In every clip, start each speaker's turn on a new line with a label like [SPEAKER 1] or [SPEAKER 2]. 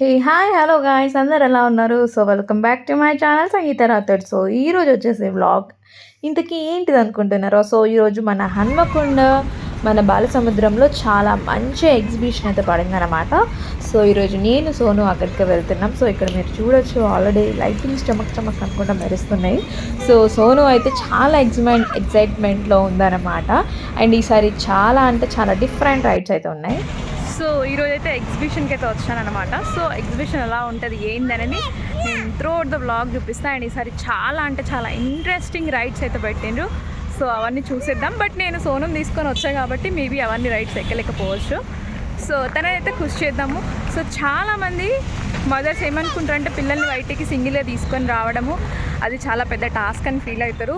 [SPEAKER 1] Hey hi hello guys అందరు ఎలా ఉన్నారు? So welcome back to my channel Sangeetha Rathod so ఈరోజు వచ్చేసి వ్లాగ్ ఇంతకీ ఏంటిది అనుకుంటున్నారో? సో ఈరోజు మన హన్మకొండ మన బాలసముద్రంలో చాలా మంచి ఎగ్జిబిషన్ అయితే పడిందనమాట సో ఈరోజు నేను సోను అక్కడికి వెళ్తున్నాం. సో ఇక్కడ మీరు చూడొచ్చు. ఆల్రెడీ లైటింగ్స్ చమక్ చమక్ అనుకుంటా మెరుస్తున్నాయి. సో సోను అయితే చాలా ఎగ్జిమెంట్ ఎగ్జైట్మెంట్లో ఉందన్నమాట. అండ్ ఈసారి చాలా అంటే చాలా డిఫరెంట్ రైడ్స్ అయితే ఉన్నాయి.
[SPEAKER 2] సో ఈరోజు అయితే ఎగ్జిబిషన్కి అయితే వచ్చాను అనమాట సో ఎగ్జిబిషన్ ఎలా ఉంటుంది ఏందనేది నేను త్రూ అవుట్ ద బ్లాగ్ చూపిస్తాను అండ్ ఈసారి చాలా అంటే చాలా ఇంట్రెస్టింగ్ రైడ్స్ అయితే పెట్టిండ్రు. సో అవన్నీ చూసేద్దాం. బట్ నేను సోనం తీసుకొని వచ్చాను కాబట్టి మేబీ అవన్నీ రైడ్స్ ఎక్కలేకపోవచ్చు. సో తనైతే కృషి చేద్దాము. సో చాలామంది మదర్స్ ఏమనుకుంటారంటే పిల్లల్ని బయటికి సింగిల్గా తీసుకొని రావడము అది చాలా పెద్ద టాస్క్ అని ఫీల్ అవుతారు.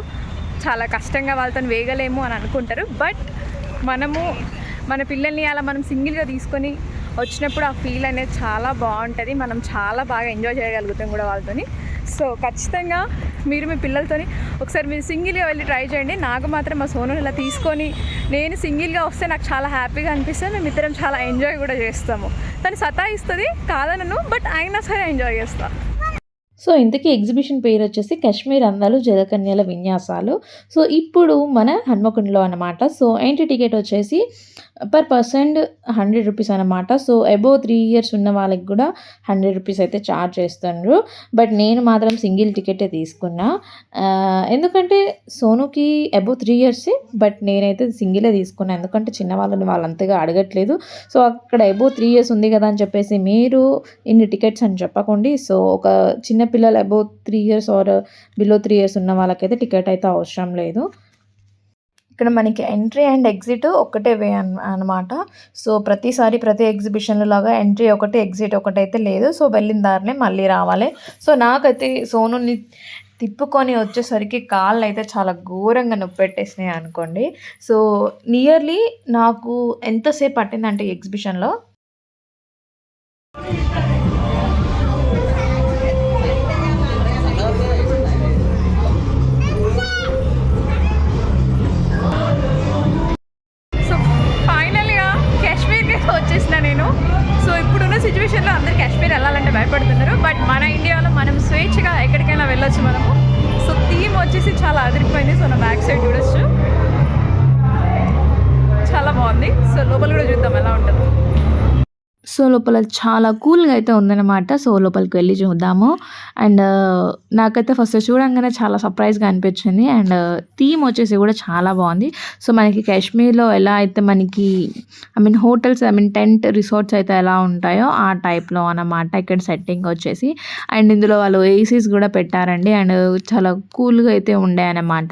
[SPEAKER 2] చాలా కష్టంగా వాళ్ళతో వేగలేము అని అనుకుంటారు. బట్ మనము మన పిల్లల్ని అలా మనం సింగిల్గా తీసుకొని వచ్చినప్పుడు ఆ ఫీల్ అనేది చాలా బాగుంటుంది. మనం చాలా బాగా ఎంజాయ్ చేయగలుగుతాం కూడా వాళ్ళతోని. సో ఖచ్చితంగా మీరు మీ పిల్లలతోని ఒకసారి మీరు సింగిల్గా వెళ్ళి ట్రై చేయండి. నాకు మాత్రం మా సోను ఇలా తీసుకొని నేను సింగిల్గా వస్తే నాకు చాలా హ్యాపీగా అనిపిస్తుంది. మేము ఇద్దరం చాలా ఎంజాయ్ కూడా చేస్తాము. తను సతాయిస్తుంది కాదనను బట్ అయినా సరే ఎంజాయ్ చేస్తాను
[SPEAKER 1] సో ఇంతకీ ఎగ్జిబిషన్ పేరు వచ్చేసి కాశ్మీర్ అందాలు జలకన్యల విన్యాసాలు. సో ఇప్పుడు మన హన్మకొండలో అనమాట సో ఎంట్రీ టికెట్ వచ్చేసి పర్ పర్సెంట్ హండ్రెడ్ రూపీస్ అనమాట సో అబోవ్ త్రీ ఇయర్స్ ఉన్న వాళ్ళకి కూడా హండ్రెడ్ రూపీస్ అయితే ఛార్జ్ చేస్తున్నారు బట్ నేను మాత్రం సింగిల్ టికెటే తీసుకున్నా. ఎందుకంటే సోనుకి అబోవ్ త్రీ ఇయర్స్ బట్ నేనైతే సింగిలే తీసుకున్నా. ఎందుకంటే చిన్న వాళ్ళని వాళ్ళంతగా అడగట్లేదు. సో అక్కడ అబోవ్ త్రీ ఇయర్స్ ఉంది కదా అని చెప్పేసి మీరు ఇన్ని టికెట్స్ అని చెప్పకండి. సో ఒక చిన్న పిల్లలు above three years or below three years ఉన్న వాళ్ళకైతే టికెట్ అయితే అవసరం లేదు. ఇక్కడ మనకి ఎంట్రీ అండ్ ఎగ్జిట్ ఒకటే వే అన్ అనమాట సో ప్రతిసారి ప్రతి ఎగ్జిబిషన్లో లాగా ఎంట్రీ ఒకటి ఎగ్జిట్ ఒకటి అయితే లేదు. సో వెళ్ళిన దారినే మళ్ళీ రావాలి. సో నాకైతే సోనుని తిప్పుకొని వచ్చేసరికి కాళ్ళు అయితే చాలా ఘోరంగా నొప్పి పెట్టేసినాయి అనుకోండి. సో నియర్లీ నాకు ఎంతసేపు పట్టిందంటే ఎగ్జిబిషన్లో
[SPEAKER 2] చేసిన నేను. సో ఇప్పుడున్న సిచ్యువేషన్లో అందరు కాశ్మీర్ వెళ్ళాలంటే భయపడుతున్నారు. బట్ మన ఇండియాలో మనం స్వేచ్ఛగా ఎక్కడికైనా వెళ్ళొచ్చు మనము. సో థీమ్ వచ్చేసి చాలా అదిరిపోయింది. సో నా బ్యాక్ సైడ్ చూడొచ్చు. చాలా బాగుంది. సో లోపల కూడా చూద్దాం ఎలా ఉంటుందో.
[SPEAKER 1] సో లోపల చాలా కూల్గా అయితే ఉందన్నమాట. సో లోపలికి వెళ్ళి చూద్దాము. అండ్ నాకైతే ఫస్ట్ చూడంగానే చాలా సర్ప్రైజ్గా అనిపించింది. అండ్ థీమ్ వచ్చేసి కూడా చాలా బాగుంది. సో మనకి కాశ్మీర్లో ఎలా అయితే మనకి I mean hotels I mean tent resorts అయితే ఎలా ఉంటాయో ఆ టైప్లో అన్నమాట ఇక్కడ సెట్టింగ్ వచ్చేసి. అండ్ ఇందులో వాళ్ళు ఏసీస్ కూడా పెట్టారండి. అండ్ చాలా కూల్గా అయితే ఉండే అన్నమాట.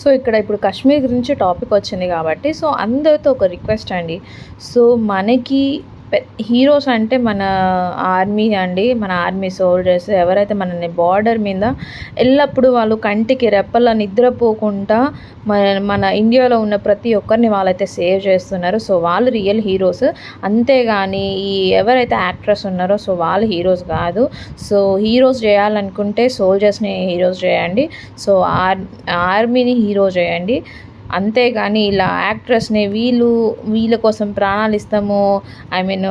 [SPEAKER 1] సో ఇక్కడ ఇప్పుడు కాశ్మీర్ గురించి టాపిక్ వచ్చింది కాబట్టి సో అందరితో ఒక రిక్వెస్ట్ అండి. సో మనకి హీరోస్ అంటే మన ఆర్మీ అండి మన ఆర్మీ సోల్జర్స్ ఎవరైతే మనని బార్డర్ మీద ఎల్లప్పుడూ వాళ్ళు కంటికి రెప్పల నిద్రపోకుండా మన మన ఇండియాలో ఉన్న ప్రతి ఒక్కరిని వాళ్ళైతే సేవ్ చేస్తున్నారు. సో వాళ్ళు రియల్ హీరోస్ అంతేగాని ఈ ఎవరైతే యాక్ట్రెస్ ఉన్నారో సో వాళ్ళు హీరోస్ కాదు. సో హీరోస్ చేయాలనుకుంటే సోల్జర్స్ని హీరోస్ చేయండి. సో ఆర్ ఆర్మీని హీరో చేయండి. అంతేగాని ఇలా యాక్ట్రెస్ని వీళ్ళు వీళ్ళ కోసం ప్రాణాలు ఇస్తాము. ఐ మీన్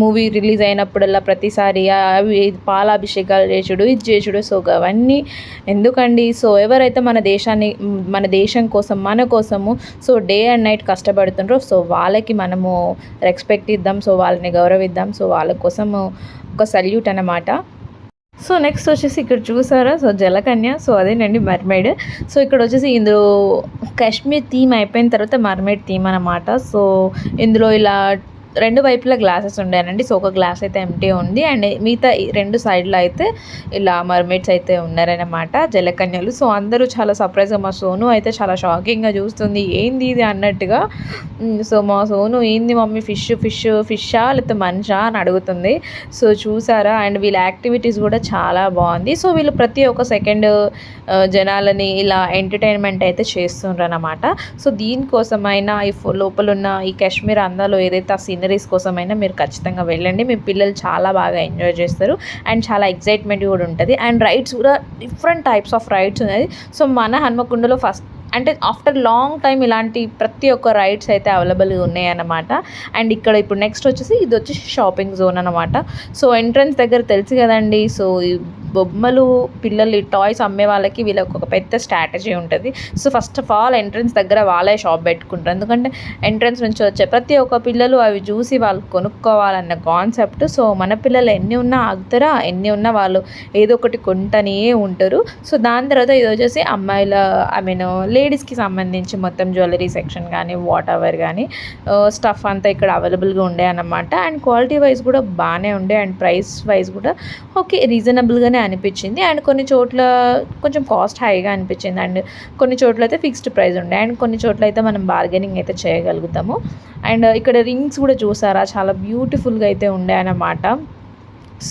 [SPEAKER 1] మూవీ రిలీజ్ అయినప్పుడల్లా ప్రతిసారి అవి పాలాభిషేకాలు చేసుడు ఇది చేసుడు. సో అవన్నీ ఎందుకండి? సో ఎవరైతే మన దేశాన్ని మన దేశం కోసం మన కోసము సో డే అండ్ నైట్ కష్టపడుతుండ్రో సో వాళ్ళకి మనము రెస్పెక్ట్ ఇద్దాం. సో వాళ్ళని గౌరవిద్దాం. సో వాళ్ళ కోసము ఒక సల్యూట్ అన్నమాట. సో నెక్స్ట్ వచ్చేసి ఇక్కడ చూసారా? సో జలకన్య. సో అదేనండి మర్మైడ్. సో ఇక్కడ వచ్చేసి ఇందులో కాశ్మీర్ థీమ్ అయిపోయిన తర్వాత మర్మైడ్ థీమ్ అనమాట సో ఇందులో ఇలా రెండు వైపులా గ్లాసెస్ ఉండేనండి. సో ఒక గ్లాస్ అయితే ఎంటీ ఉంది. అండ్ మిగతా రెండు సైడ్లో అయితే ఇలా మర్మేడ్స్ అయితే ఉన్నారనమాట జలకన్యలు. సో అందరూ చాలా సర్ప్రైజ్గా మా సోను అయితే చాలా షాకింగ్గా చూస్తుంది. ఏంది ఇది అన్నట్టుగా. సో మా సోను ఏంది మమ్మీ ఫిష్ ఫిష్ ఫిషా లేకపోతే మనిషా అని అడుగుతుంది. సో చూసారా? అండ్ వీళ్ళ యాక్టివిటీస్ కూడా చాలా బాగుంది. సో వీళ్ళు ప్రతి ఒక్క సెకండ్ జనాలని ఇలా ఎంటర్టైన్మెంట్ అయితే చేస్తుండ్రు అనమాట సో దీనికోసమైనా ఈ లోపల ఉన్న ఈ కాశ్మీర్ అందాలో ఏదైతే ఆ సీనరీస్ కోసమైనా మీరు ఖచ్చితంగా వెళ్ళండి. మీ పిల్లలు చాలా బాగా ఎంజాయ్ చేస్తారు. అండ్ చాలా ఎగ్జైట్మెంట్ కూడా ఉంటుంది. అండ్ రైడ్స్ కూడా డిఫరెంట్ టైప్స్ ఆఫ్ రైడ్స్ ఉన్నాయి సో మన హన్మకొండలో ఫస్ట్ అంటే ఆఫ్టర్ లాంగ్ టైం ఇలాంటి ప్రతి ఒక్క రైడ్స్ అయితే అవైలబుల్గా ఉన్నాయన్నమాట అండ్ ఇక్కడ ఇప్పుడు నెక్స్ట్ వచ్చేసి ఇది వచ్చేసి షాపింగ్ జోన్ అనమాట సో ఎంట్రన్స్ దగ్గర తెలుసు కదండి. సో ఈ బొమ్మలు పిల్లలు టాయ్స్ అమ్మే వాళ్ళకి వీళ్ళకి ఒక పెద్ద స్ట్రాటజీ ఉంటుంది. So first of all entrance దగ్గర వాళ్ళే షాప్ పెట్టుకుంటారు. ఎందుకంటే ఎంట్రన్స్ నుంచి వచ్చే ప్రతి ఒక్క పిల్లలు అవి చూసి వాళ్ళు కొనుక్కోవాలన్న కాన్సెప్ట్ సో మన పిల్లలు ఎన్ని ఉన్నా ఆగుతారా? ఎన్ని ఉన్నా వాళ్ళు ఏదో ఒకటి కొంటనే ఉంటారు. సో దాని తర్వాత ఇది వచ్చేసి అమ్మాయిల ఐ మీన్ లేడీస్కి సంబంధించి మొత్తం జ్యువెలరీ సెక్షన్ కానీ వాట్ ఎవర్ కానీ స్టఫ్ అంతా ఇక్కడ అవైలబుల్గా ఉండే అన్నమాట. అండ్ క్వాలిటీ వైజ్ కూడా బాగానే ఉండే అండ్ ప్రైస్ వైజ్ కూడా ఓకే రీజనబుల్గానే అనిపించింది. అండ్ కొన్ని చోట్ల కొంచెం కాస్ట్ హైగా అనిపించింది. అండ్ కొన్ని చోట్ల అయితే ఫిక్స్డ్ ప్రైస్ ఉండే. అండ్ కొన్ని చోట్ల అయితే మనం బార్గెనింగ్ అయితే చేయగలుగుతాము. అండ్ ఇక్కడ రింగ్స్ కూడా చూసారా? చాలా బ్యూటిఫుల్గా అయితే ఉండే అన్నమాట.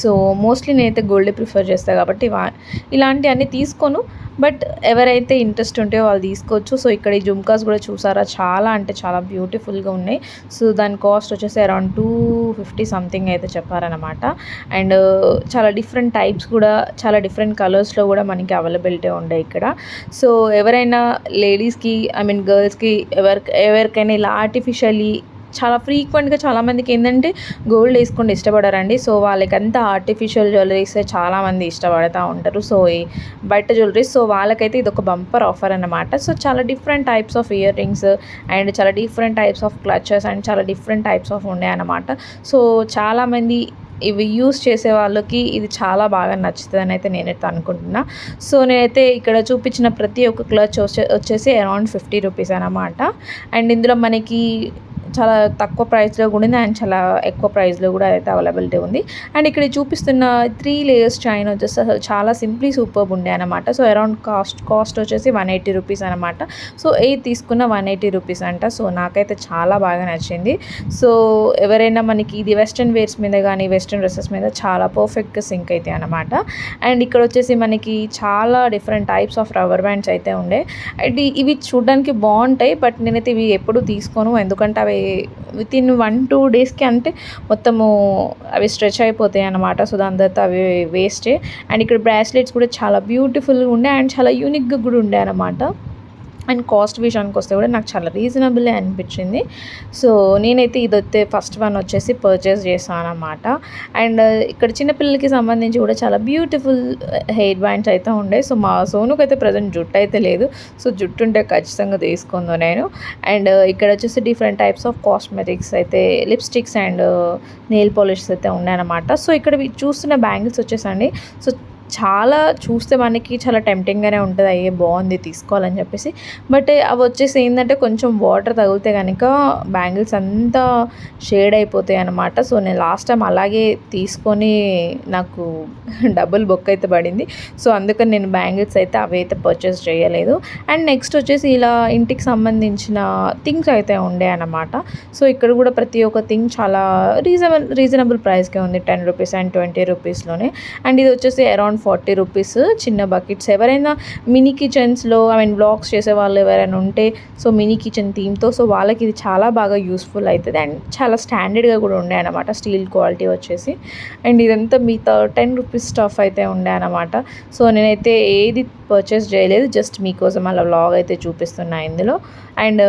[SPEAKER 1] సో మోస్ట్లీ నేనైతే గోల్డ్ ప్రిఫర్ చేస్తాను కాబట్టి ఇలాంటివన్నీ తీసుకోను. బట్ ఎవరైతే ఇంట్రెస్ట్ ఉంటే వాళ్ళు తీసుకోవచ్చు. సో ఇక్కడ ఈ జుమ్కాస్ కూడా చూసారా? చాలా అంటే చాలా బ్యూటిఫుల్గా ఉన్నాయి. సో దాని కాస్ట్ వచ్చేసి అరౌండ్ టూ ఫిఫ్టీ సంథింగ్ అయితే చెప్పారనమాట అండ్ చాలా డిఫరెంట్ టైప్స్ కూడా చాలా డిఫరెంట్ కలర్స్లో కూడా మనకి అవైలబిలిటీ ఉండే ఇక్కడ. సో ఎవరైనా లేడీస్కి ఐ మీన్ గర్ల్స్కి ఎవరికి ఎవరికైనా ఇలా ఆర్టిఫిషియలీ చాలా ఫ్రీక్వెంట్గా చాలామందికి ఏంటంటే గోల్డ్ వేసుకుంటే ఇష్టపడరండి. సో వాళ్ళకంతా ఆర్టిఫిషియల్ జ్యువెలరీస్ చాలామంది ఇష్టపడుతూ ఉంటారు. సో ఈ బయట జ్యువెలరీస్ సో వాళ్ళకైతే ఇది ఒక బంపర్ ఆఫర్ అనమాట సో చాలా different types of earrings and చాలా different types of clutches and చాలా డిఫరెంట్ టైప్స్ ఆఫ్ ఉండే అనమాట సో చాలామంది ఇవి యూస్ చేసే వాళ్ళకి ఇది చాలా బాగా నచ్చుతుందని అయితే నేనైతే అనుకుంటున్నా. సో నేనైతే ఇక్కడ చూపించిన ప్రతి ఒక్క క్లచ్ వచ్చే వచ్చేసి అరౌండ్ ఫిఫ్టీ రూపీస్ అనమాట అండ్ ఇందులో మనకి చాలా తక్కువ ప్రైస్లో కూడా ఉంది అండ్ చాలా ఎక్కువ ప్రైస్లో కూడా అయితే అవైలబిలిటీ ఉంది. అండ్ ఇక్కడ చూపిస్తున్న త్రీ లేయర్స్ చైన్ వచ్చేసి అసలు చాలా సింప్లీ సూపర్ ఉండే అనమాట సో అరౌండ్ కాస్ట్ కాస్ట్ వచ్చేసి వన్ ఎయిటీ రూపీస్ అనమాట సో ఏ తీసుకున్న వన్ ఎయిటీ రూపీస్ అంట. సో నాకైతే చాలా బాగా నచ్చింది. సో ఎవరైనా మనకి ఇది వెస్ట్రన్ వేర్స్ మీద కానీ వెస్ట్రన్ డ్రెస్సెస్ మీద చాలా పర్ఫెక్ట్గా సింక్ అయితే అనమాట అండ్ ఇక్కడ వచ్చేసి మనకి చాలా different types of rubber bands అయితే ఉండే. అండ్ ఇవి చూడడానికి బాగుంటాయి బట్ నేనైతే ఇవి ఎప్పుడు తీసుకోను. ఎందుకంటే అవి విత్ ఇన్ వన్ టూ డేస్కి అంటే మొత్తము అవి స్ట్రెచ్ అయిపోతాయి అన్నమాట. సో దాని తర్వాత అవి వేస్టే అండ్ ఇక్కడ బ్రాస్లెట్స్ కూడా చాలా బ్యూటిఫుల్గా ఉండే అండ్ చాలా యూనిక్గా కూడా ఉండే అనమాట అండ్ కాస్ట్ విషయానికి వస్తే కూడా నాకు చాలా రీజనబుల్ అనిపించింది. సో నేనైతే ఇది వస్తే ఫస్ట్ వన్ వచ్చేసి పర్చేస్ చేశాను అనమాట అండ్ ఇక్కడ చిన్నపిల్లలకి సంబంధించి కూడా చాలా బ్యూటిఫుల్ హెయిర్ బ్యాండ్స్ అయితే ఉండే. సో మా సోనుకు అయితే ప్రజెంట్ జుట్టు అయితే లేదు. సో జుట్టు ఉంటే ఖచ్చితంగా తీసుకుందో నేను. అండ్ ఇక్కడ వచ్చేసి డిఫరెంట్ టైప్స్ ఆఫ్ కాస్మెటిక్స్ అయితే లిప్స్టిక్స్ అండ్ నెయిల్ పాలిష్ అయితే ఉన్నాయన్నమాట. సో ఇక్కడ చూస్తున్న బ్యాంగిల్స్ వచ్చేసండి. సో చాలా చూస్తే మనకి చాలా టెంప్టింగ్గానే ఉంటుంది. అయ్యే బాగుంది తీసుకోవాలని చెప్పేసి. బట్ అవి వచ్చేసి ఏంటంటే కొంచెం వాటర్ తగిలితే కనుక బ్యాంగిల్స్ అంతా షేడ్ అయిపోతాయి అనమాట సో నేను లాస్ట్ టైం అలాగే తీసుకొని నాకు డబుల్ బొక్ అయితే పడింది. సో అందుకని నేను బ్యాంగిల్స్ అయితే అవి అయితే పర్చేస్ చేయలేదు. అండ్ నెక్స్ట్ వచ్చేసి ఇలా ఇంటికి సంబంధించిన థింగ్స్ అయితే ఉండే అనమాట సో ఇక్కడ కూడా ప్రతి ఒక్క థింగ్ చాలా రీజనబుల్ రీజనబుల్ ప్రైస్కే ఉంది. టెన్ రూపీస్ అండ్ ట్వంటీ రూపీస్లోనే అండ్ ఇది వచ్చేసి అరౌండ్ ఫార్టీ రూపీస్ చిన్న బకెట్స్. ఎవరైనా మినీ కిచెన్స్లో ఐ మీన్ బ్లాగ్స్ చేసే వాళ్ళు ఎవరైనా ఉంటే సో మినీ కిచెన్ థీమ్తో సో వాళ్ళకి ఇది చాలా బాగా యూస్ఫుల్ అవుతుంది అండ్ చాలా స్టాండర్డ్గా కూడా ఉండే అనమాట స్టీల్ క్వాలిటీ వచ్చేసి. అండ్ ఇదంతా మీతో టెన్ రూపీస్ స్టఫ్ అయితే ఉండే అనమాట సో నేనైతే ఏది పర్చేస్ చేయలేదు జస్ట్ మీకోసం అలా వ్లాగ్ అయితే చూపిస్తున్నా ఇందులో. అండ్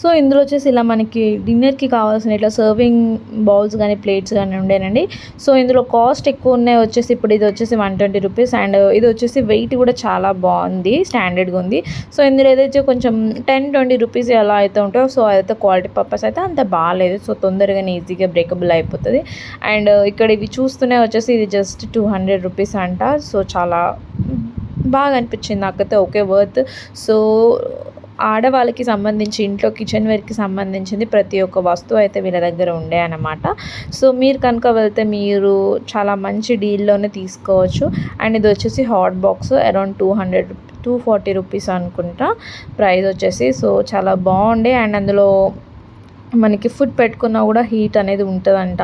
[SPEAKER 1] సో ఇందులో వచ్చేసి ఇలా మనకి డిన్నర్కి కావాల్సిన ఇట్లా సర్వింగ్ బౌల్స్ కానీ ప్లేట్స్ కానీ ఉండేనండి. సో ఇందులో కాస్ట్ ఎక్కువ ఉన్నాయి వచ్చేసి ఇప్పుడు ఇది వచ్చేసి వన్ ట్వంటీ రూపీస్ అండ్ ఇది వచ్చేసి వెయిట్ కూడా చాలా బాగుంది స్టాండర్డ్గా ఉంది. సో ఇందులో ఏదైతే కొంచెం టెన్ ట్వంటీ రూపీస్ ఎలా అయితే ఉంటాయో సో అదైతే క్వాలిటీ పర్పస్ అయితే అంత బాగాలేదు సో తొందరగానే ఈజీగా బ్రేకబుల్ అయిపోతుంది. అండ్ ఇక్కడ ఇవి చూస్తూనే వచ్చేసి ఇది జస్ట్ టూ హండ్రెడ్ రూపీస్ అంట. సో చాలా బాగా అనిపించింది నాకైతే ఓకే వర్త్ సో ఆడవాళ్ళకి సంబంధించి ఇంట్లో కిచెన్ వేర్కి సంబంధించింది ప్రతి ఒక్క వస్తువు అయితే వీళ్ళ దగ్గర ఉండే అన్నమాట. సో మీరు కనుక వెళ్తే మీరు చాలా మంచి డీల్లోనే తీసుకోవచ్చు. అండ్ ఇది వచ్చేసి hot box around two hundred two forty rupees అనుకుంటా ప్రైస్ వచ్చేసి. సో చాలా బాగుండే. అండ్ అందులో మనకి ఫుడ్ పెట్టుకున్నా కూడా హీట్ అనేది ఉంటుందంట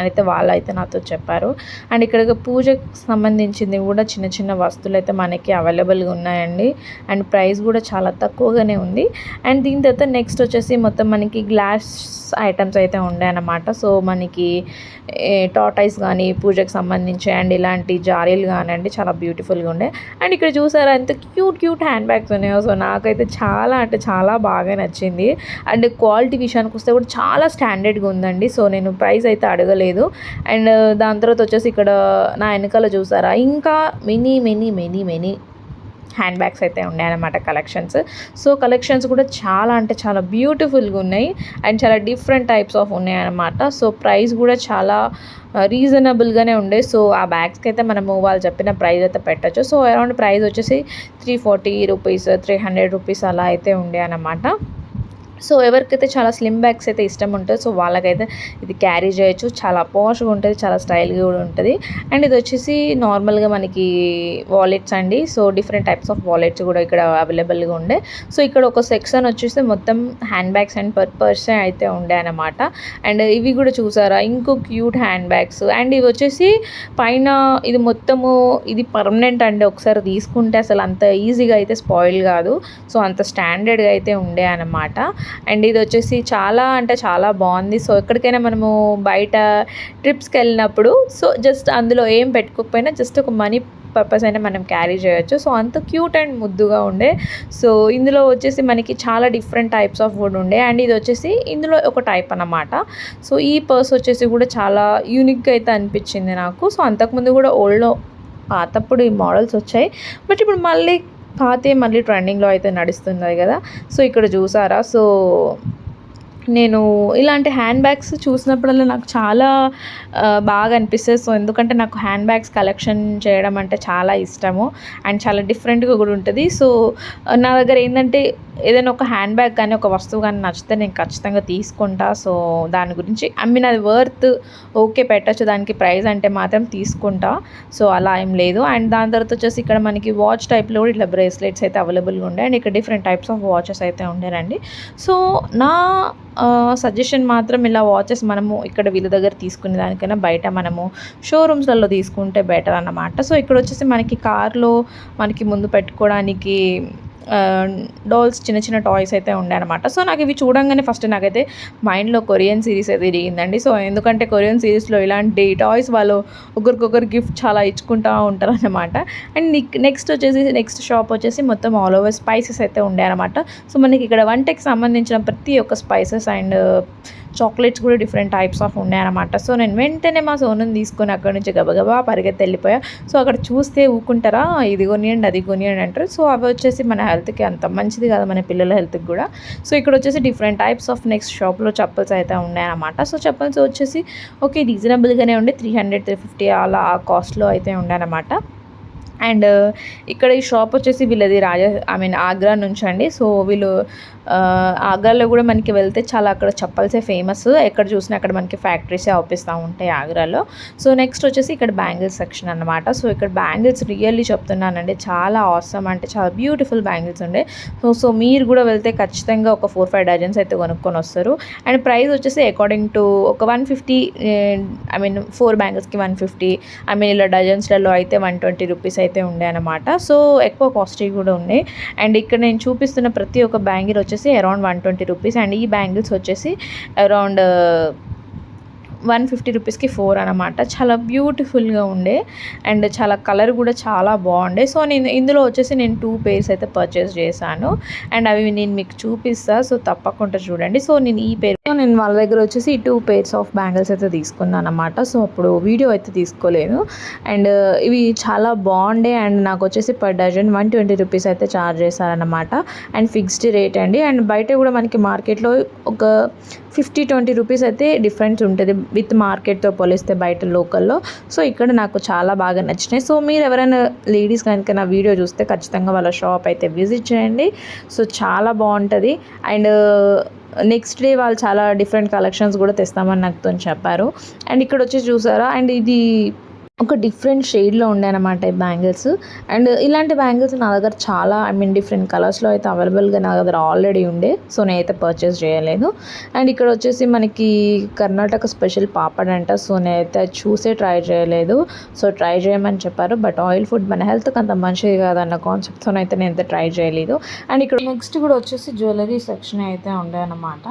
[SPEAKER 1] అయితే వాళ్ళు అయితే నాతో చెప్పారు. అండ్ ఇక్కడ పూజకు సంబంధించింది కూడా చిన్న చిన్న వస్తువులు అయితే మనకి అవైలబుల్గా ఉన్నాయండి. అండ్ ప్రైస్ కూడా చాలా తక్కువగానే ఉంది. అండ్ దీని తర్వాత నెక్స్ట్ వచ్చేసి మొత్తం మనకి గ్లాస్ ఐటమ్స్ అయితే ఉన్నాయన్నమాట సో మనకి టాటాయిస్ కానీ పూజకు సంబంధించి అండ్ ఇలాంటి జారీలు కానివ్వండి చాలా బ్యూటిఫుల్గా ఉండే. అండ్ ఇక్కడ చూసారా ఎంత క్యూట్ క్యూట్ హ్యాండ్ బ్యాగ్స్ ఉన్నాయో. సో నాకైతే చాలా అంటే చాలా బాగా నచ్చింది. అండ్ క్వాలిటీ విషయానికి వస్తే కూడా చాలా స్టాండర్డ్గా ఉందండి. సో నేను ప్రైస్ అయితే అడగలేదు. లేదు. అండ్ uh, దాని తర్వాత వచ్చేసి ఇక్కడ నా వెనకాల చూసారా? ఇంకా many many many many handbags అయితే ఉన్నాయన్నమాట కలెక్షన్స్. సో కలెక్షన్స్ కూడా చాలా అంటే చాలా బ్యూటిఫుల్గా ఉన్నాయి. అండ్ చాలా డిఫరెంట్ టైప్స్ ఆఫ్ ఉన్నాయన్నమాట. సో ప్రైస్ కూడా చాలా uh, రీజనబుల్గానే ఉండే. సో ఆ బ్యాగ్స్కి అయితే మనము వాళ్ళు చెప్పిన ప్రైస్ అయితే పెట్టచ్చు. సో అరౌండ్ ప్రైస్ వచ్చేసి three forty rupees three hundred rupees అలా అయితే ఉండే అన్నమాట. సో ఎవరికైతే చాలా స్లిమ్ బ్యాగ్స్ అయితే ఇష్టం ఉంటుంది సో వాళ్ళకైతే ఇది క్యారీ చేయొచ్చు. చాలా పాష్గా ఉంటుంది చాలా స్టైల్గా కూడా ఉంటుంది. అండ్ ఇది వచ్చేసి నార్మల్గా మనకి వాలెట్స్ అండి. So different types of wallets కూడా ఇక్కడ అవైలబుల్గా ఉండే. సో ఇక్కడ ఒక సెక్షన్ వచ్చేసి మొత్తం handbags and per person అయితే ఉండే అనమాట అండ్ ఇవి కూడా చూసారా? ఇంకో క్యూట్ హ్యాండ్ బ్యాగ్స్ అండ్ ఇవి వచ్చేసి పైన ఇది మొత్తము ఇది పర్మనెంట్ అండి. ఒకసారి తీసుకుంటే అసలు అంత ఈజీగా అయితే స్పాయిల్ కాదు. సో అంత స్టాండర్డ్గా అయితే ఉండే అనమాట అండ్ ఇది వచ్చేసి చాలా అంటే చాలా బాగుంది. సో ఎక్కడికైనా మనము బయట ట్రిప్స్కి వెళ్ళినప్పుడు సో జస్ట్ అందులో ఏం పెట్టుకోకపోయినా జస్ట్ ఒక మనీ పర్పస్ అయినా మనం క్యారీ చేయొచ్చు. సో అంత క్యూట్ అండ్ ముద్దుగా ఉండే. సో ఇందులో వచ్చేసి మనకి చాలా డిఫరెంట్ టైప్స్ ఆఫ్ వుడ్ ఉండే. అండ్ ఇది వచ్చేసి ఇందులో ఒక టైప్ అన్నమాట. సో ఈ పర్స్ వచ్చేసి కూడా చాలా యూనిక్గా అయితే అనిపించింది నాకు. సో అంతకుముందు కూడా ఓల్డ్లో పాతప్పుడు ఈ మోడల్స్ వచ్చాయి. బట్ ఇప్పుడు మళ్ళీ పాతే మళ్ళీ ట్రెండింగ్లో అయితే నడుస్తున్నది కదా. సో ఇక్కడ చూసారా? సో నేను ఇలాంటి హ్యాండ్ బ్యాగ్స్ చూసినప్పుడల్లా నాకు చాలా బాగా అనిపిస్తుంది. సో ఎందుకంటే నాకు హ్యాండ్ బ్యాగ్స్ కలెక్షన్ చేయడం అంటే చాలా ఇష్టము. అండ్ చాలా డిఫరెంట్గా కూడా ఉంటుంది. సో నా దగ్గర ఏంటంటే ఏదైనా ఒక హ్యాండ్ బ్యాగ్ కానీ ఒక వస్తువు కానీ నచ్చితే నేను ఖచ్చితంగా తీసుకుంటా. సో దాని గురించి ఐ మీన్ అది వర్త్ ఓకే పెట్టచ్చు. దానికి ప్రైస్ అంటే మాత్రం తీసుకుంటా. సో అలా ఏం లేదు. అండ్ దాని తర్వాత వచ్చేసి ఇక్కడ మనకి వాచ్ టైప్లో కూడా ఇట్లా బ్రేస్లెట్స్ అయితే అవైలబుల్గా ఉండే. అండ్ ఇక్కడ డిఫరెంట్ టైప్స్ ఆఫ్ వాచెస్ అయితే ఉండేనండి సో నా సజెషన్ మాత్రం ఇలా వాచెస్ మనము ఇక్కడ వీళ్ళ దగ్గర తీసుకునే దానికైనా బయట మనము షోరూమ్స్లలో తీసుకుంటే బెటర్ అన్నమాట. సో ఇక్కడ వచ్చేసి మనకి కార్లో మనకి ముందు పెట్టుకోవడానికి డాల్స్ చిన్న చిన్న టాయ్స్ అయితే ఉండే అనమాట సో నాకు ఇవి చూడంగానే ఫస్ట్ నాకైతే మైండ్లో కొరియన్ సిరీస్ అయితే తిరిగిందండి. సో ఎందుకంటే కొరియన్ సిరీస్లో ఇలాంటి టాయ్స్ వాళ్ళు ఒకరికొకరు గిఫ్ట్ చాలా ఇచ్చుకుంటూ ఉంటారు అనమాట అండ్ నెక్స్ట్ వచ్చేసి నెక్స్ట్ షాప్ వచ్చేసి మొత్తం ఆల్ ఓవర్ స్పైసెస్ అయితే ఉండే అనమాట సో మనకి ఇక్కడ వంటకి సంబంధించిన ప్రతి ఒక్క స్పైసెస్ అండ్ చాక్లెట్స్ కూడా డిఫరెంట్ టైప్స్ ఆఫ్ ఉన్నాయన్నమాట. సో నేను వెంటనే మా సోనుని తీసుకొని అక్కడ నుంచి గబగబా పరిగెత్తి వెళ్ళిపోయా సో అక్కడ చూస్తే ఊకుంటారా ఇది కొనియండి అది కొనియండి అంటారు. సో అవి వచ్చేసి మన హెల్త్కి అంత మంచిది కాదు మన పిల్లల హెల్త్కి కూడా. సో ఇక్కడ వచ్చేసి డిఫరెంట్ టైప్స్ ఆఫ్ నెక్స్ట్ షాప్లో చప్పల్స్ అయితే ఉన్నాయన్నమాట. సో చెప్పల్స్ వచ్చేసి ఓకే రీజనబుల్గానే ఉండే త్రీ హండ్రెడ్ త్రీ ఫిఫ్టీ అలా ఆ కాస్ట్లో అయితే ఉన్నాయన్నమాట. అండ్ ఇక్కడ ఈ షాప్ వచ్చేసి వీళ్ళది రాజా ఐ మీన్ ఆగ్రా నుంచి అండి. సో వీళ్ళు ఆగ్రాలో కూడా మనకి వెళ్తే చాలా అక్కడ చెప్పల్సే ఫేమస్. ఎక్కడ చూసినా అక్కడ మనకి ఫ్యాక్టరీసే అవుపిస్తూ ఉంటాయి ఆగ్రాలో. సో నెక్స్ట్ వచ్చేసి ఇక్కడ బ్యాంగిల్స్ సెక్షన్ అన్నమాట. సో ఇక్కడ బ్యాంగిల్స్ రియల్లీ చెప్తున్నానండి. చాలా ఆసమ్ అంటే చాలా బ్యూటిఫుల్ బ్యాంగిల్స్ ఉండే. సో సో మీరు కూడా వెళ్తే ఖచ్చితంగా ఒక ఫోర్ ఫైవ్ డజన్స్ అయితే కొనుక్కొని వస్తారు. అండ్ ప్రైస్ వచ్చేసి అకార్డింగ్ టు ఒక one fifty I mean four బ్యాంగిల్స్కి one fifty I mean ఇలా డజన్స్లలో అయితే వన్ ట్వంటీ రూపీస్ అయితే ఉండే అనమాట సో ఎక్కువ కాస్ట్లీ కూడా ఉన్నాయి అండ్ ఇక్కడ నేను చూపిస్తున్న ప్రతి ఒక్క బ్యాంగిల్ వచ్చి వచ్చేసి around one twenty rupees and ఈ బ్యాంగిల్స్ వచ్చేసి అరౌండ్ వన్ ఫిఫ్టీ రూపీస్కి ఫోర్ అనమాట చాలా బ్యూటిఫుల్గా ఉండే అండ్ చాలా కలర్ కూడా చాలా బాగుండే. సో నేను ఇందులో వచ్చేసి నేను టూ పేర్స్ అయితే పర్చేస్ చేశాను అండ్ అవి నేను మీకు చూపిస్తా. సో తప్పకుండా చూడండి. సో నేను ఈ పేరు సో నేను వాళ్ళ దగ్గర వచ్చేసి టూ పేర్స్ ఆఫ్ బ్యాంగిల్స్ అయితే తీసుకున్నాను అనమాట సో అప్పుడు వీడియో అయితే తీసుకోలేను అండ్ ఇవి చాలా బాగుండే అండ్ నాకు వచ్చేసి per dozen one twenty rupees అయితే ఛార్జ్ చేశారనమాట అండ్ ఫిక్స్డ్ రేట్ అండి. అండ్ బయట కూడా మనకి మార్కెట్లో ఒక ఫిఫ్టీ ట్వంటీ రూపీస్ అయితే డిఫరెన్స్ ఉంటుంది. విత్ మార్కెట్తో పోలిస్తే బయట లోకల్లో. సో ఇక్కడ నాకు చాలా బాగా నచ్చినాయి. సో మీరు ఎవరైనా లేడీస్ కనుక నా వీడియో చూస్తే ఖచ్చితంగా వాళ్ళ షాప్ అయితే విజిట్ చేయండి. సో చాలా బాగుంటుంది. అండ్ uh, నెక్స్ట్ డే వాళ్ళు చాలా డిఫరెంట్ కలెక్షన్స్ కూడా తెస్తామని నాకుతో చెప్పారు. అండ్ ఇక్కడ వచ్చి చూసారా? అండ్ ఇది ఒక డిఫరెంట్ షేడ్లో ఉండే అనమాట ఈ బ్యాంగిల్స్. అండ్ ఇలాంటి బ్యాంగిల్స్ నా దగ్గర చాలా ఐ మీన్ డిఫరెంట్ కలర్స్లో అయితే అవైలబుల్గా నా దగ్గర ఆల్రెడీ ఉండే. సో నేనైతే పర్చేస్ చేయలేదు. అండ్ ఇక్కడ వచ్చేసి మనకి కర్ణాటక స్పెషల్ పాపడ్ అంట. సో నేనైతే చూసే ట్రై చేయలేదు. సో ట్రై చేయమని చెప్పారు. బట్ ఆయిల్ ఫుడ్ మన హెల్త్కి అంత మంచిది కాదన్న కాన్సెప్ట్తో అయితే నేనైతే ట్రై చేయలేదు. అండ్ ఇక్కడ నెక్స్ట్ కూడా వచ్చేసి జ్యువెలరీ సెక్షన్ అయితే ఉండే అనమాట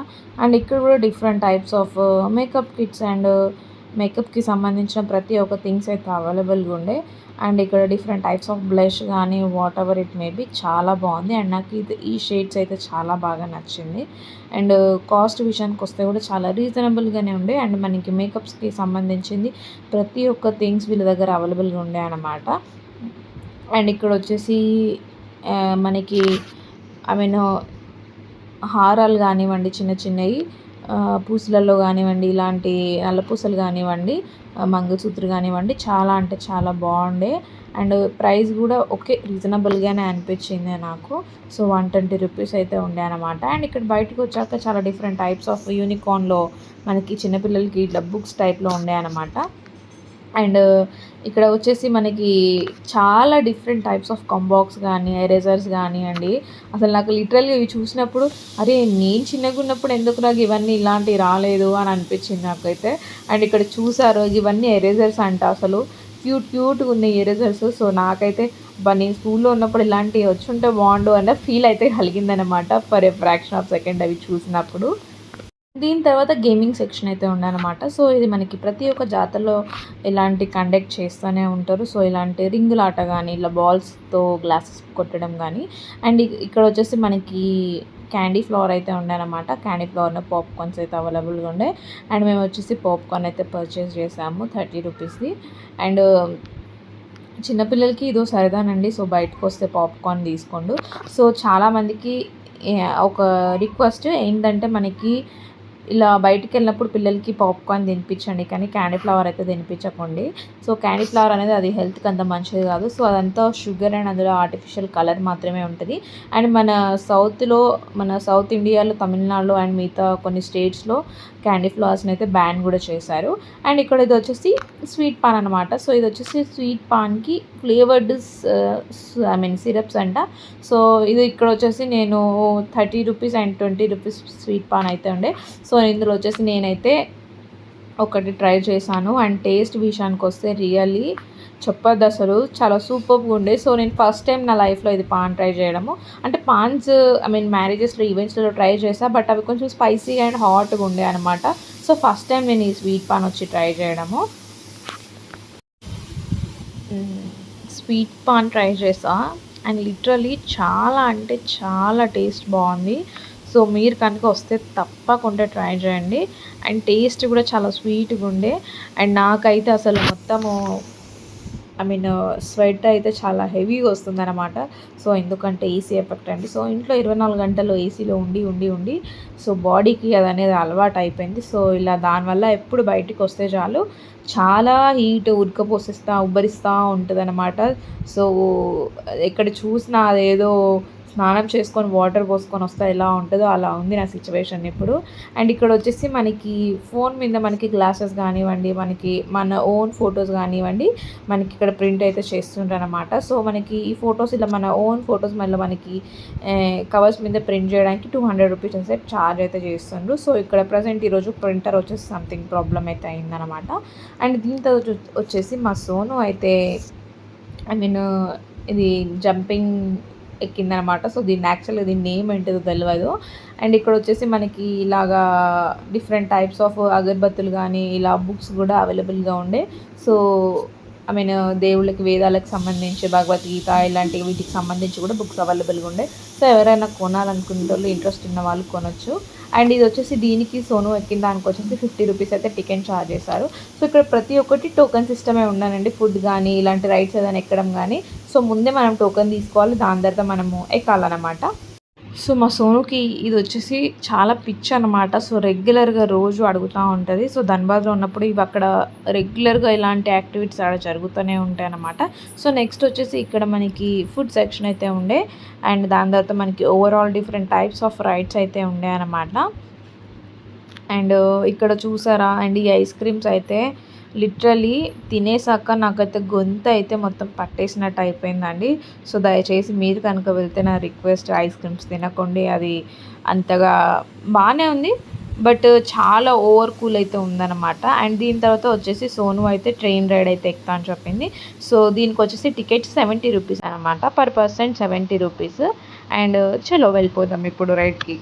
[SPEAKER 1] అండ్ ఇక్కడ కూడా different types of makeup kits and మేకప్కి సంబంధించిన ప్రతి ఒక్క థింగ్స్ అయితే అవైలబుల్గా ఉండే. అండ్ ఇక్కడ డిఫరెంట్ టైప్స్ ఆఫ్ బ్లష్ కానీ వాట్ ఎవర్ ఇట్ మేబీ చాలా బాగుంది. అండ్ నాకు ఇది ఈ షేడ్స్ అయితే చాలా బాగా నచ్చింది. అండ్ కాస్ట్ విషయానికి వస్తే కూడా చాలా రీజనబుల్గానే ఉండే. అండ్ మనకి మేకప్స్కి సంబంధించింది ప్రతి ఒక్క థింగ్స్ వీళ్ళ దగ్గర అవైలబుల్గా ఉండే అనమాట అండ్ ఇక్కడ వచ్చేసి మనకి ఐ మీన్ హారాలు కానివ్వండి చిన్న చిన్నవి పూసలలో కానివ్వండి ఇలాంటి అల్లపూసలు కానివ్వండి ఆ, మంగళసూత్ర కానివ్వండి చాలా అంటే చాలా బాగుండే. అండ్ ప్రైస్ కూడా ఓకే రీజనబుల్గానే అనిపించింది నాకు. సో వన్ ట్వంటీ రూపీస్ అయితే ఉండే అనమాట అండ్ ఇక్కడ బయటకు వచ్చాక చాలా డిఫరెంట్ టైప్స్ ఆఫ్ యూనికార్న్లో మనకి చిన్నపిల్లలకి ఇట్లా బుక్స్ టైప్లో ఉండే అనమాట అండ్ ఇక్కడ వచ్చేసి మనకి చాలా డిఫరెంట్ టైప్స్ ఆఫ్ కంబాక్స్ కానీ ఎరేజర్స్ కానివ్వండి అసలు నాకు లిటరల్గా ఇవి చూసినప్పుడు అరే నేను చిన్నగా ఉన్నప్పుడు ఎందుకు నాకు ఇవన్నీ ఇలాంటివి రాలేదు అని అనిపించింది నాకైతే. అండ్ ఇక్కడ చూసారు ఇవన్నీ ఎరేజర్స్ అంట అసలు. క్యూట్ క్యూట్గా ఉన్నాయి ఎరేజర్స్ సో నాకైతే అబ్బా నేను స్కూల్లో ఉన్నప్పుడు ఇలాంటివి వచ్చి ఉంటే బాగుండు అన్న ఫీల్ అయితే కలిగిందనమాట for a fraction of second అవి చూసినప్పుడు. దీని తర్వాత గేమింగ్ సెక్షన్ అయితే ఉండనమాట సో ఇది మనకి ప్రతి ఒక్క జాతరలో ఇలాంటి కండక్ట్ చేస్తూనే ఉంటారు. సో ఇలాంటి రింగులాట కానీ ఇలా బాల్స్తో గ్లాసెస్ కొట్టడం కానీ అండ్ ఇక్కడ వచ్చేసి మనకి క్యాండీ ఫ్లవర్ అయితే ఉండేనమాట క్యాండీ ఫ్లవర్లో పాప్కార్న్స్ అయితే అవైలబుల్గా ఉండే. అండ్ మేము వచ్చేసి పాప్కార్న్ అయితే పర్చేస్ చేసాము థర్టీ రూపీస్ది. అండ్ చిన్నపిల్లలకి ఇదో సరదానండి. సో బయటకు వస్తే పాప్కార్న్ తీసుకోండు. సో చాలామందికి ఒక రిక్వెస్ట్ ఏంటంటే మనకి ఇలా బయటికి వెళ్ళినప్పుడు పిల్లలకి పాప్కార్న్ తినిపించండి కానీ క్యాండీ ఫ్లవర్ అయితే తినిపించకండి. సో క్యాండీ ఫ్లవర్ అనేది అది హెల్త్కి అంత మంచిది కాదు. సో అదంతా షుగర్ అండ్ అందులో ఆర్టిఫిషియల్ కలర్ మాత్రమే ఉంటుంది. అండ్ మన సౌత్లో మన సౌత్ ఇండియాలో తమిళనాడులో అండ్ మిగతా కొన్ని స్టేట్స్లో క్యాండీ ఫ్లవర్స్ని అయితే బ్యాన్ కూడా చేశారు. అండ్ ఇక్కడ ఇది వచ్చేసి స్వీట్ పాన్ అనమాట సో ఇది వచ్చేసి స్వీట్ పాన్కి ఫ్లేవర్డ్ ఐ మీన్ సిరప్స్ అంట. సో ఇది ఇక్కడ వచ్చేసి నేను thirty rupees and twenty rupees sweet paan అయితే ఉండే. సో ఇందులో వచ్చేసి నేనైతే ఒకటి ట్రై చేశాను. అండ్ టేస్ట్ విషయానికి వస్తే రియల్లీ చెప్పద్దు అసలు. చాలా సూపర్గా ఉండే. సో నేను ఫస్ట్ టైం నా లైఫ్లో ఇది పాన్ ట్రై చేయడము. అంటే పాన్స్ ఐ మీన్ మ్యారేజెస్లో ఈవెంట్స్లో ట్రై చేశాను బట్ అవి కొంచెం స్పైసీ అండ్ హాట్గా ఉండే అనమాట సో ఫస్ట్ టైం నేను ఈ స్వీట్ పాన్ వచ్చి ట్రై చేయడము. స్వీట్ పాన్ ట్రై చేసా అండ్ లిటరలీ చాలా అంటే చాలా టేస్ట్ బాగుంది. సో మీరు కనుక వస్తే తప్పకుండా ట్రై చేయండి. అండ్ టేస్ట్ కూడా చాలా స్వీట్గా ఉండే. అండ్ నాకైతే అసలు మొత్తము ఐ మీన్ స్వెట్ అయితే చాలా హెవీగా వస్తుంది అనమాట సో ఎందుకంటే ఏసీ ఎఫెక్ట్ అండి. సో ఇంట్లో ఇరవై నాలుగు గంటలు ఏసీలో ఉండి ఉండి ఉండి సో బాడీకి అది అనేది అలవాటు అయిపోయింది. సో ఇలా దానివల్ల ఎప్పుడు బయటికి వస్తే చాలు చాలా హీట్ ఉడకపోసేస్తూ ఉబ్బరిస్తూ ఉంటుంది అనమాట సో ఎక్కడ చూసినా అదేదో స్నానం చేసుకొని వాటర్ పోసుకొని వస్తే ఎలా ఉంటుందో అలా ఉంది నా సిచ్యువేషన్ ఇప్పుడు. అండ్ ఇక్కడ వచ్చేసి మనకి ఫోన్ మీద మనకి గ్లాసెస్ కానివ్వండి మనకి మన ఓన్ ఫొటోస్ కానివ్వండి మనకి ఇక్కడ ప్రింట్ అయితే చేస్తుంటారు అనమాట సో మనకి ఈ ఫొటోస్ ఇలా మన ఓన్ ఫొటోస్ మళ్ళీ మనకి కవర్స్ మీద ప్రింట్ చేయడానికి టూ హండ్రెడ్ రూపీస్ అయితే ఛార్జ్ అయితే చేస్తుండ్రు. సో ఇక్కడ ప్రజెంట్ ఈరోజు ప్రింటర్ వచ్చేసి సంథింగ్ ప్రాబ్లం అయితే అయిందనమాట అండ్ దీంతో వచ్చేసి మా సోను అయితే ఐ మీన్ ఇది జంపింగ్ ఎక్కిందనమాట. సో దీన్ని యాక్చువల్గా దీని నేమ్ ఏంటిదో తెలియదు అండ్ ఇక్కడ వచ్చేసి మనకి ఇలాగా డిఫరెంట్ టైప్స్ ఆఫ్ అగరబత్తులు కానీ ఇలా బుక్స్ కూడా అవైలబుల్గా ఉండే. సో ఐ మీన్ uh, దేవుళ్ళకి వేదాలకు సంబంధించి భగవద్గీత ఇలాంటి వీటికి సంబంధించి కూడా బుక్స్ అవైలబుల్గా ఉండే. సో ఎవరైనా కొనాలనుకునే వాళ్ళు ఇంట్రెస్ట్ ఉన్న వాళ్ళు కొనొచ్చు. అండ్ ఇది వచ్చేసి దీనికి సోను ఎక్కిన దానికి వచ్చేసి ఫిఫ్టీ రూపీస్ అయితే టికెట్ ఛార్జ్ చేశారు. సో ఇక్కడ ప్రతి ఒక్కటి టోకెన్ సిస్టమే ఉన్నానండి ఫుడ్ కానీ ఇలాంటి రైడ్స్ ఏదైనా ఎక్కడం కానీ సో ముందే మనం టోకెన్ తీసుకోవాలి. దాని తర్వాత మనము ఎక్కాలన్నమాట. సో మా సోనుకి ఇది వచ్చేసి చాలా పిచ్ అనమాట సో రెగ్యులర్గా రోజు అడుగుతూ ఉంటుంది. సో ధన్బాద్లో ఉన్నప్పుడు ఇవి అక్కడ రెగ్యులర్గా ఇలాంటి యాక్టివిటీస్ ఆడ జరుగుతూనే ఉంటాయి అనమాట సో నెక్స్ట్ వచ్చేసి ఇక్కడ మనకి ఫుడ్ సెక్షన్ అయితే ఉండే. అండ్ దాని తర్వాత మనకి overall different types of rides అయితే ఉండే అనమాట అండ్ ఇక్కడ చూసారా? అండ్ ఈ ఐస్ క్రీమ్స్ అయితే లిటరలీ తినేసాక నాకైతే గొంతు అయితే మొత్తం పట్టేసినట్టు అయిపోయిందండి. సో దయచేసి మీరు కనుక వెళ్తే నా రిక్వెస్ట్ ఐస్ క్రీమ్స్ తినకండి. అది అంతగా బాగానే ఉంది. బట్ చాలా ఓవర్ కూల్ అయితే ఉందన్నమాట. అండ్ దీని తర్వాత వచ్చేసి సోను అయితే ట్రైన్ రైడ్ అయితే ఎక్కుతా అని చెప్పింది. సో దీనికి వచ్చేసి టికెట్ సెవెంటీ రూపీస్ అనమాట per person seventy rupees. And చలో వెళ్ళిపోదాం ఇప్పుడు రైడ్కి.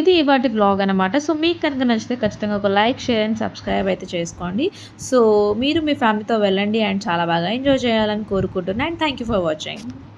[SPEAKER 1] ఇది ఇవాటి బ్లాగ్ అనమాట సో మీకు కనుక నచ్చితే ఖచ్చితంగా ఒక లైక్ షేర్ అండ్ సబ్స్క్రైబ్ అయితే చేసుకోండి. సో మీరు మీ ఫ్యామిలీతో వెళ్ళండి అండ్ చాలా బాగా ఎంజాయ్ చేయాలని కోరుకుంటున్నాను. And thank you for watching